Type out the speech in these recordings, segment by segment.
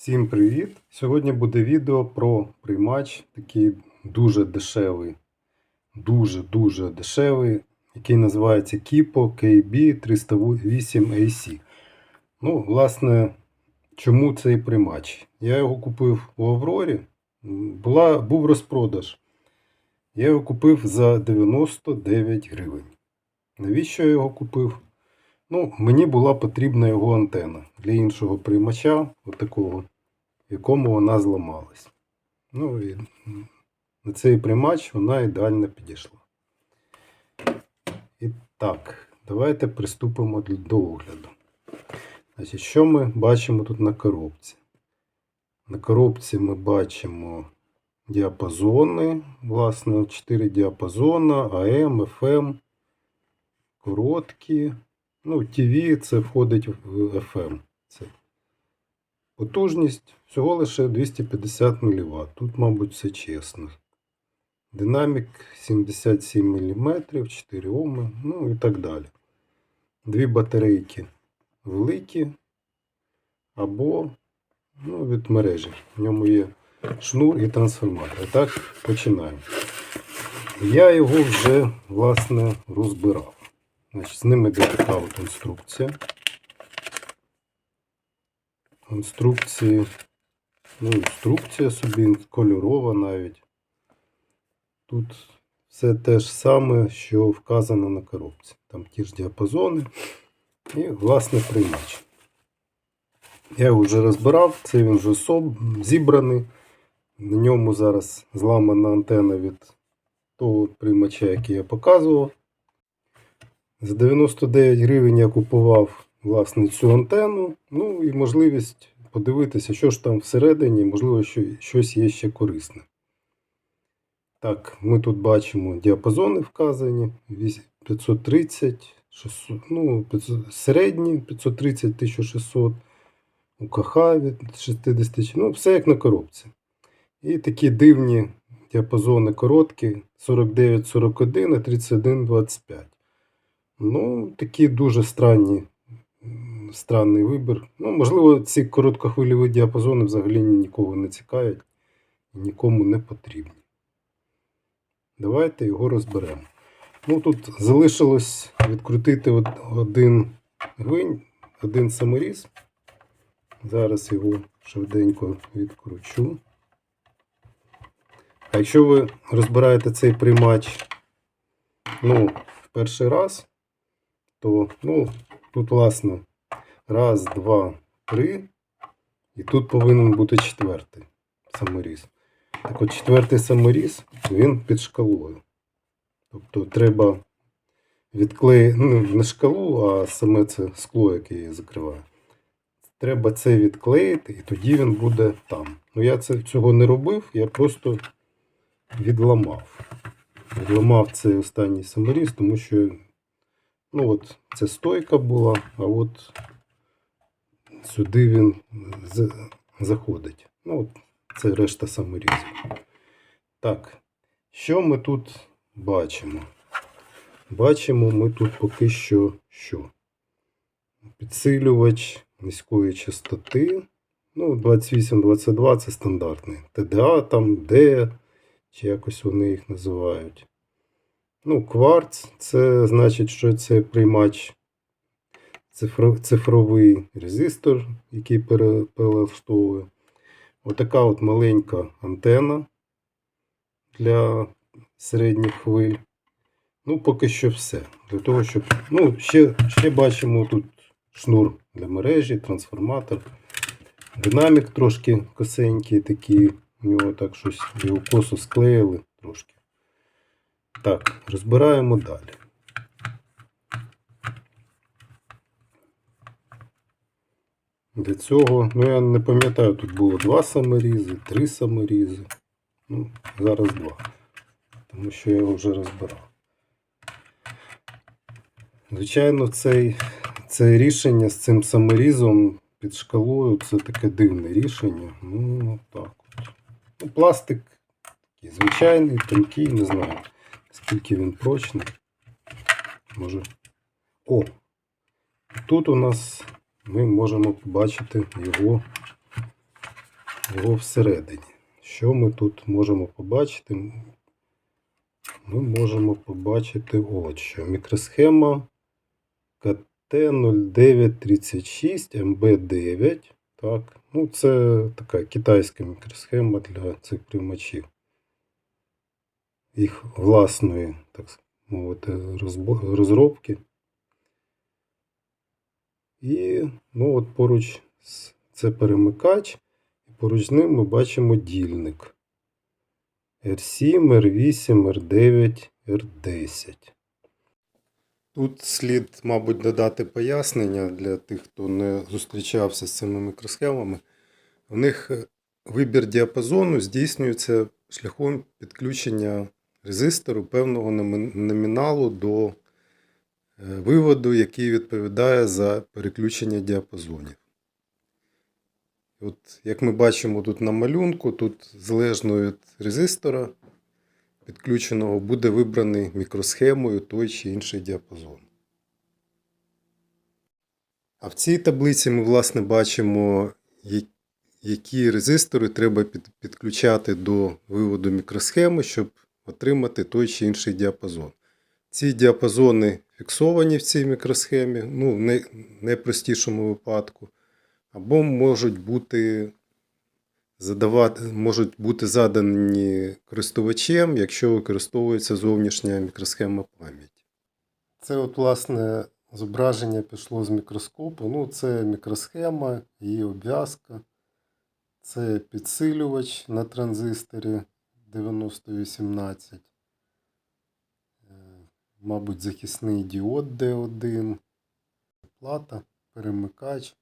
Всім привіт! Сьогодні буде відео про приймач, такий дуже дешевий, дуже-дуже дешевий, який називається Kipo KB308AC. Ну, власне, чому цей приймач? Я його купив у Аврорі, була, був розпродаж. Я його купив за 99 гривень. Навіщо я його купив? Ну, мені була потрібна його антена для іншого приймача, отакого, в якому вона зламалась. Ну і на цей приймач вона ідеально підійшла. І так, давайте приступимо до огляду. Значить, що ми бачимо тут на коробці? На коробці ми бачимо діапазони, власне, 4 діапазона, AM, FM, короткі. Ну, TV це входить в FM. Це потужність всього лише 250 мВт. Тут, мабуть, все чесно. Динамік 77 мм, 4 Оми, ну і так далі. Дві батарейки великі або ну, від мережі. В ньому є шнур і трансформатор. Так, починаємо. Я його вже, власне, розбирав. Значить, з ними йде така от інструкція. Інструкції, ну, інструкція собі кольорова навіть. Тут все те ж саме, що вказано на коробці. Там ті ж діапазони і, власне, приймач. Я його вже розбирав, це він вже зібраний. На ньому зараз зламана антенна від того приймача, який я показував. За 99 гривень я купував власне цю антенну. Ну і можливість подивитися, що ж там всередині, можливо, що, щось є ще корисне. Так, ми тут бачимо діапазони вказані: вісь- 530, 600, ну, 500, середні 530 1600, УКХ від 60, ну, все як на коробці. І такі дивні діапазони короткі 49-41 і 31-25. Ну, такі дуже странні, странний вибір. Ну, можливо, ці короткохвильові діапазони взагалі нікого не цікавлять нікому не потрібні. Давайте його розберемо. Ну, тут залишилось відкрутити один гвинь, один саморіз. Зараз його швиденько відкручу. А якщо ви розбираєте цей приймач ну, в перший раз, то ну, тут, власне, раз, два, три. І тут повинен бути четвертий саморіз. Так от четвертий саморіз, він під шкалою. Тобто треба відклеїти, ну, не шкалу, а саме це скло, яке її закриває. Треба це відклеїти, і тоді він буде там. Ну я це, цього не робив, я просто відламав. Відламав цей останній саморіз, тому що ну от, це стойка була, а от сюди він заходить. Ну, от, це решта саморізу. Так, що ми тут бачимо? Бачимо ми тут поки що що? Підсилювач низької частоти. Ну, 28-22 це стандартний. ТДА там, Д, чи якось вони їх називають. Ну, кварц це значить, що це приймач цифровий резистор, який пере- перелаштовує. Отака от маленька антена для середніх хвиль. Ну, поки що все. Для того, щоб. Ну, ще, ще бачимо тут шнур для мережі, трансформатор. Динамік трошки косенький такий. У нього так щось його косо склеїли трошки. Так, розбираємо далі. Для цього, ну я не пам'ятаю, тут було два саморізи, три саморізи. Ну, зараз два. Тому що я його вже розбирав. Звичайно, цей, це рішення з цим саморізом під шкалою це таке дивне рішення. Ну, так от. Ну, пластик такий звичайний, тонкий, не знаю, скільки він прочний. Може. О! Тут у нас ми можемо побачити його його всередині. Що ми тут можемо побачити? Ми можемо побачити от що. Мікросхема КТ0936 МБ9. Так. Ну, це така китайська мікросхема для цих приймачів. Їх власної, так мовити, розробки. І ну, от поруч це перемикач, і поруч з ним ми бачимо дільник. R7, R8, R9, R10. Тут слід, мабуть, додати пояснення для тих, хто не зустрічався з цими мікросхемами. У них е, вибір діапазону здійснюється шляхом підключення резистору певного номіналу до е, виводу, який відповідає за переключення діапазонів. От, як ми бачимо тут на малюнку, тут залежно від резистора підключеного буде вибраний мікросхемою той чи інший діапазон. А в цій таблиці ми, власне, бачимо, які резистори треба підключати до виводу мікросхеми, щоб отримати той чи інший діапазон. Ці діапазони фіксовані в цій мікросхемі, ну, в найпростішому випадку, або можуть бути задавати, можуть бути задані користувачем, якщо використовується зовнішня мікросхема пам'яті. Це, от, власне, зображення пішло з мікроскопу. Ну, це мікросхема, її обв'язка. Це підсилювач на транзисторі 9018. Е, Мабуть, захисний діод D1, плата, перемикач.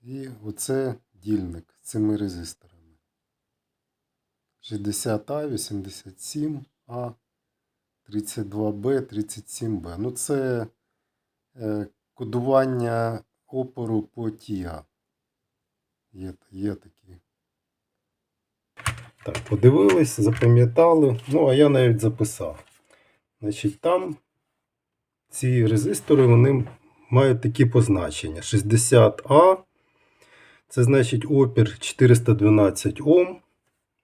І оце дільник з цими резисторами. 60А, 87А, 32Б, 37Б. Ну, це е, кодування опору по ТІА. Є, є такі. Так, подивились, запам'ятали. Ну, а я навіть записав. Значить, там ці резистори вони мають такі позначення. 60А. Це значить опір 412 Ом.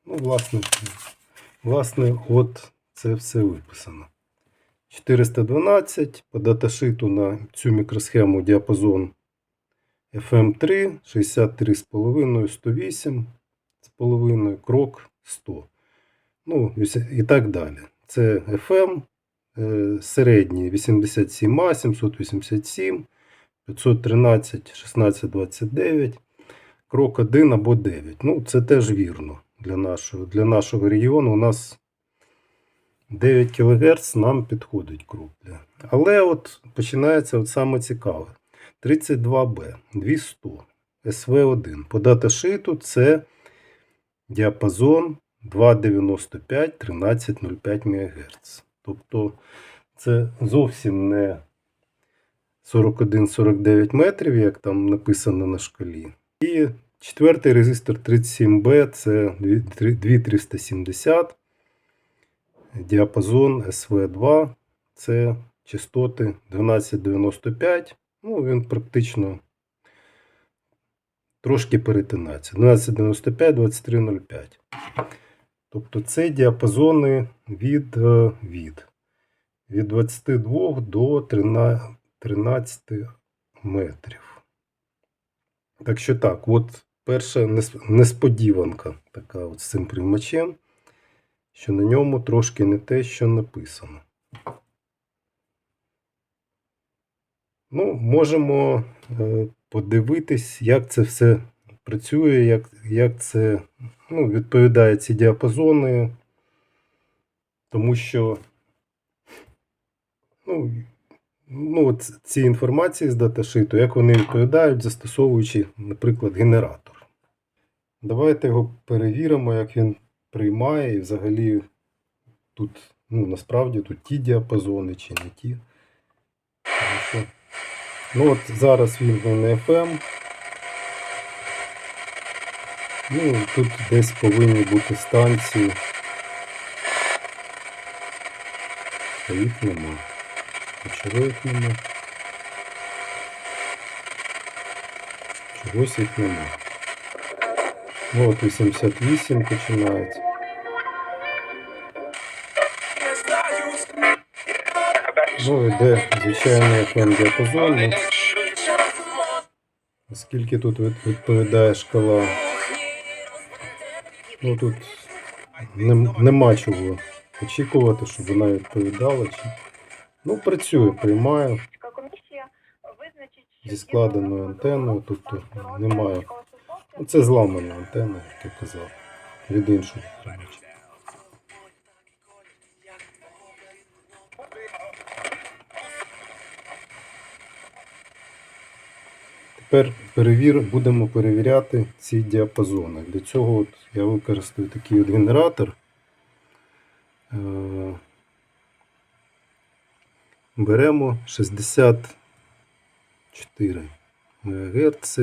Ну, власне, власне, от це все виписано. 412 по даташиту на цю мікросхему діапазон FM3, 63,5, 108 з половиною, крок 100. Ну, і так далі. Це FM, е, середній 87А, 787, 513, 1629, крок 1 або 9. Ну, це теж вірно для нашого, для нашого регіону. У нас 9 кГц нам підходить крок. Але от починається от саме цікаве. 32Б, 200, СВ1. По даташиту це діапазон 295 1305 МГц. Тобто це зовсім не 41-49 метрів, як там написано на шкалі. І четвертий резистор 37B це 2370. Діапазон SV2 це частоти 1295. Ну, він практично трошки перетинається. 1295, 2305. Тобто це діапазони від, е, від, від 22 до 13, 13 метрів. Так що так, от перша несподіванка така от з цим приймачем, що на ньому трошки не те, що написано. Ну, можемо е, подивитись, як це все працює, як, як це ну, відповідає ці діапазони, тому що ну, ну, ці інформації з даташиту, як вони відповідають, застосовуючи, наприклад, генератор. Давайте його перевіримо, як він приймає, і взагалі тут, ну, насправді тут ті діапазони чи не ті. Ну, от зараз на FM. Ну, тут десь повинні бути станції. Їх нема. Чого їх нема? Чогось їх нема. От 88 починається. Ну, іде звичайний FM діапазон. Ну, Скільки тут відповідає шкала? Ну тут нем- нема чого очікувати, щоб вона відповідала. Чи... Ну, працює, що зі складеною антенною, тобто немає. Це зламана антенна, як я казав, від іншого Тепер перевір, будемо перевіряти ці діапазони. Для цього от я використаю такий от генератор. Е, Беремо 64 МГц,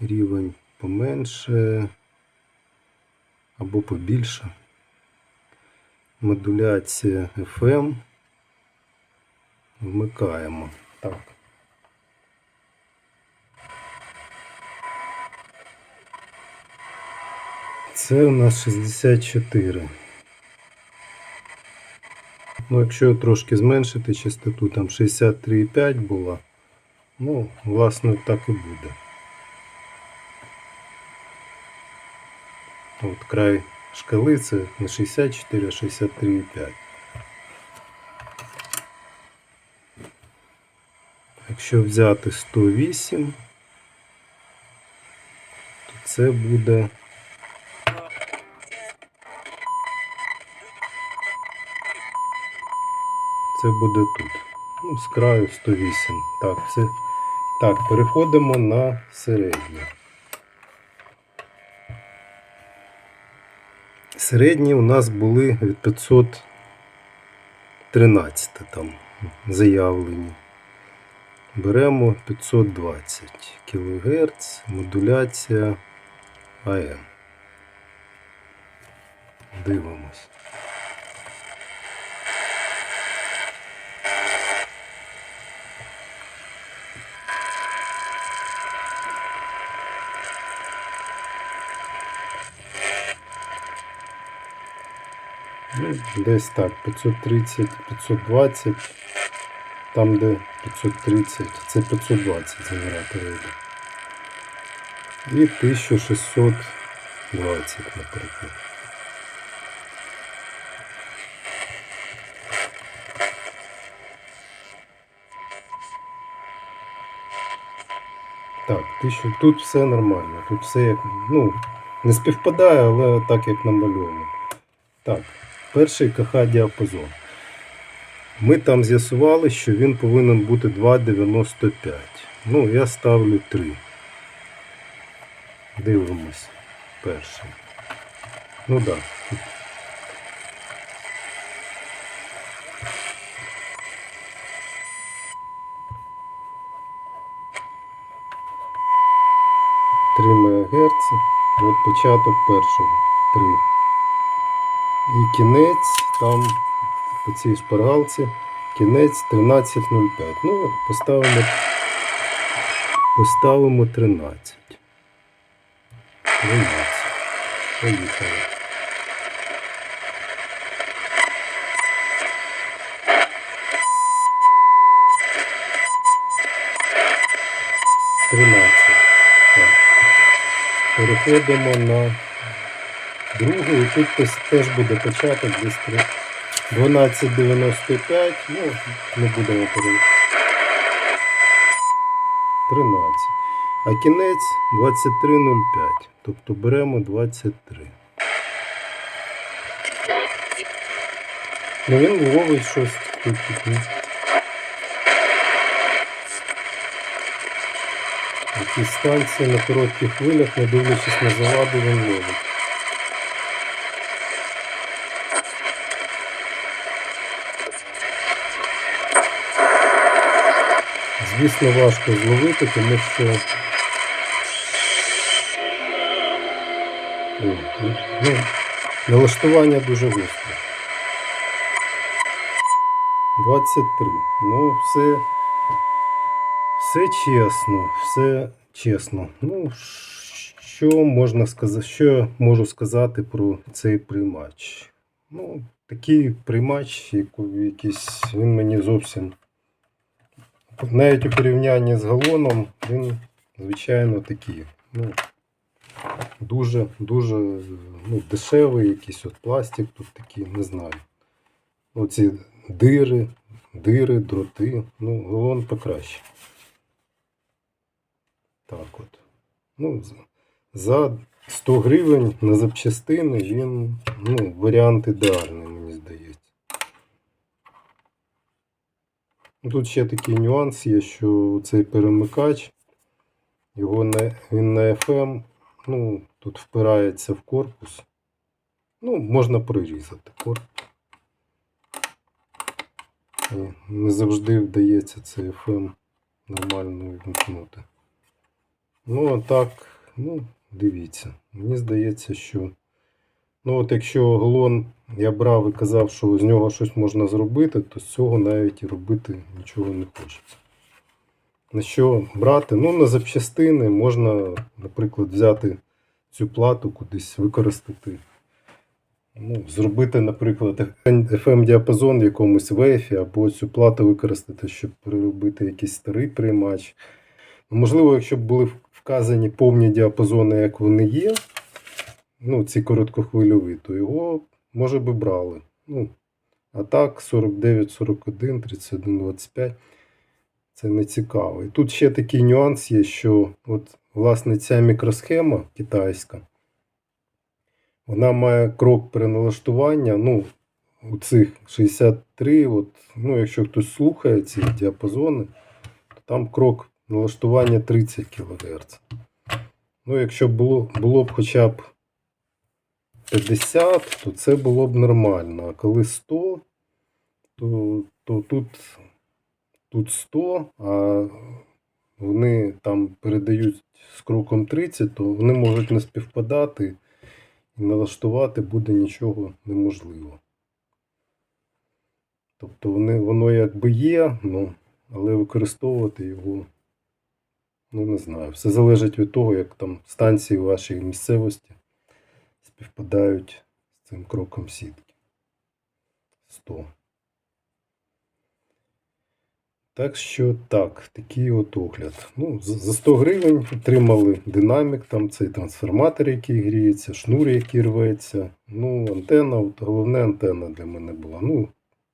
рівень поменше або побільше. Модуляція FM. Вмикаємо. Так. Це у нас 64. Ну, якщо трошки зменшити частоту, там 63,5 була, ну, власне, так і буде. От край шкали це не 64, а 63,5. Якщо взяти 108, то це буде Це буде тут. Ну, з краю 108. Так, це... так, переходимо на середнє. Середні у нас були від 513 там заявлені. Беремо 520 кГц, модуляція АМ. Дивимось. Десь так, 530, 520, там де 530, це 520 генератор йде. І 1620, наприклад. Так, 1000, тут все нормально, тут все як, ну, не співпадає, але так як намальовано. Так, перший КХ діапазон. Ми там з'ясували, що він повинен бути 2,95. Ну, я ставлю 3. Дивимось. Перший. Ну так. Да. Три МГц. От початок першого. 3. І кінець там по цій шпаргалці кінець 13.05. Ну, поставимо, поставимо 13. 13. Поїхали. Тринадцять. Переходимо на другу, і тут теж буде початок десь 12.95, ну, не будемо пере... 13. А кінець 23.05. Тобто беремо 23. Ну він ловить щось тут. тут. Якісь станції на коротких хвилях, не дивлячись на заваду, він ловить. Звісно, важко зловити, тому що О, ну, налаштування дуже гостре. 23. Ну, все, все чесно, все чесно. Ну, Що можна сказати, що я можу сказати про цей приймач? Ну, такий приймач, якийсь, він мені зовсім. Навіть у порівнянні з галоном, він, звичайно, такий. Ну, дуже, дуже ну, дешевий, якийсь от пластик тут такий, не знаю. Оці дири, дири, дроти. Ну, галон покраще. Так от. Ну, за 100 гривень на запчастини він ну, варіант ідеальний, мені здається. Ну, Тут ще такий нюанс є, що цей перемикач, його на, він на FM, ну, тут впирається в корпус. Ну, можна прирізати корпус. І не завжди вдається цей FM нормально вимкнути. Ну, а так, ну, дивіться. Мені здається, що. Ну, от якщо галон я брав і казав, що з нього щось можна зробити, то з цього навіть і робити нічого не хочеться. На що брати? Ну, на запчастини можна, наприклад, взяти цю плату кудись використати. Ну, зробити, наприклад, FM-діапазон в якомусь вефі, або цю плату використати, щоб переробити якийсь старий приймач. Можливо, якщо б були вказані повні діапазони, як вони є, ну, ці короткохвильові, то його, може би брали. Ну, а так, 49, 41, 31, 25 це не цікаво. І тут ще такий нюанс є, що от, власне, ця мікросхема китайська, вона має крок переналаштування. Ну, у цих 63, от, ну, якщо хтось слухає ці діапазони, то там крок налаштування 30 кГц. Ну, якщо було, було б хоча б 50, то це було б нормально. А коли 100, то, то тут, тут 100, а вони там передають з кроком 30, то вони можуть не співпадати і налаштувати буде нічого неможливо. Тобто вони, воно якби є, ну, але використовувати його, ну не знаю. Все залежить від того, як там станції в вашій місцевості співпадають з цим кроком сітки. 100. Так що так, такий от огляд. Ну, за за 100 гривень отримали динамік, там цей трансформатор, який гріється, шнур, який рветься. Ну, антенна, от головне антенна для мене була. Ну,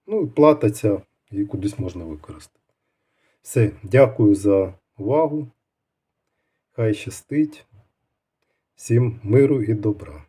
ну і плата ця, її кудись можна використати. Все, дякую за увагу. Хай щастить. Всім миру і добра.